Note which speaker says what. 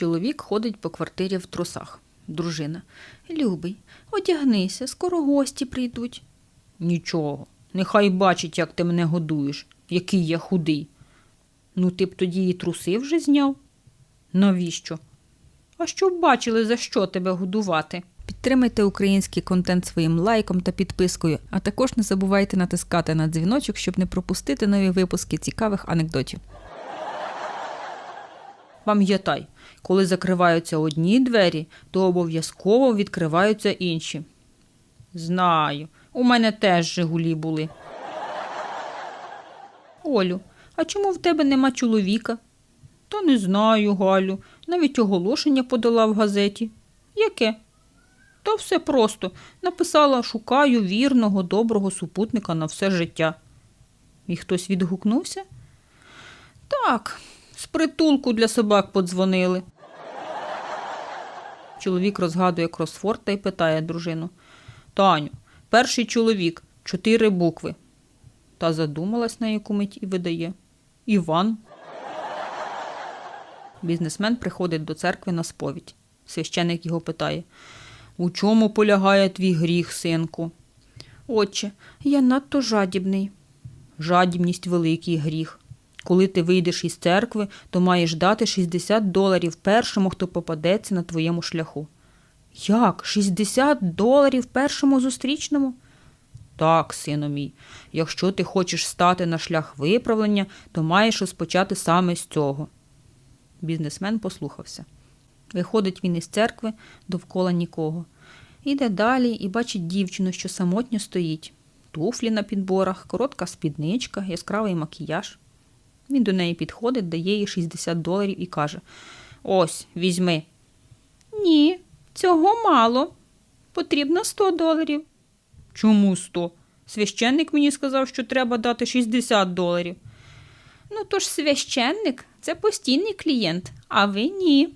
Speaker 1: Чоловік ходить по квартирі в трусах. Дружина. Любий, одягнися, скоро гості прийдуть. Нічого. Нехай бачить, як ти мене годуєш, який я худий. Ну, ти б тоді і труси вже зняв. Навіщо? А щоб бачили, за що тебе годувати. Підтримайте український контент своїм лайком та підпискою, а також не забувайте натискати на дзвіночок, щоб не пропустити нові випуски цікавих анекдотів. Пам'ятай, коли закриваються одні двері, то обов'язково відкриваються інші. Знаю, у мене теж Жигулі були. Олю, а чому в тебе нема чоловіка? Та не знаю, Галю. Навіть оголошення подала в газеті. Яке? Та все просто. Написала шукаю вірного, доброго супутника на все життя. І хтось відгукнувся? Так, з притулку для собак подзвонили. Чоловік розгадує кросфорд та й питає дружину. Таню, перший чоловік, чотири букви. Та задумалась на яку мить і видає. Іван. Бізнесмен приходить до церкви на сповідь. Священик його питає: У чому полягає твій гріх, синку? Отче, я надто жадібний. Жадібність великий гріх. Коли ти вийдеш із церкви, то маєш дати 60 доларів першому, хто попадеться на твоєму шляху. Як? 60 доларів першому зустрічному? Так, сину мій, якщо ти хочеш стати на шлях виправлення, то маєш розпочати саме з цього. Бізнесмен послухався. Виходить він із церкви довкола нікого. Іде далі і бачить дівчину, що самотньо стоїть. Туфлі на підборах, коротка спідничка, яскравий макіяж. Він до неї підходить, дає їй 60 доларів і каже: Ось, візьми. Ні, цього мало. Потрібно 100 доларів. Чому 100? Священник мені сказав, що треба дати 60 доларів. Ну, то ж священник це постійний клієнт, а ви ні.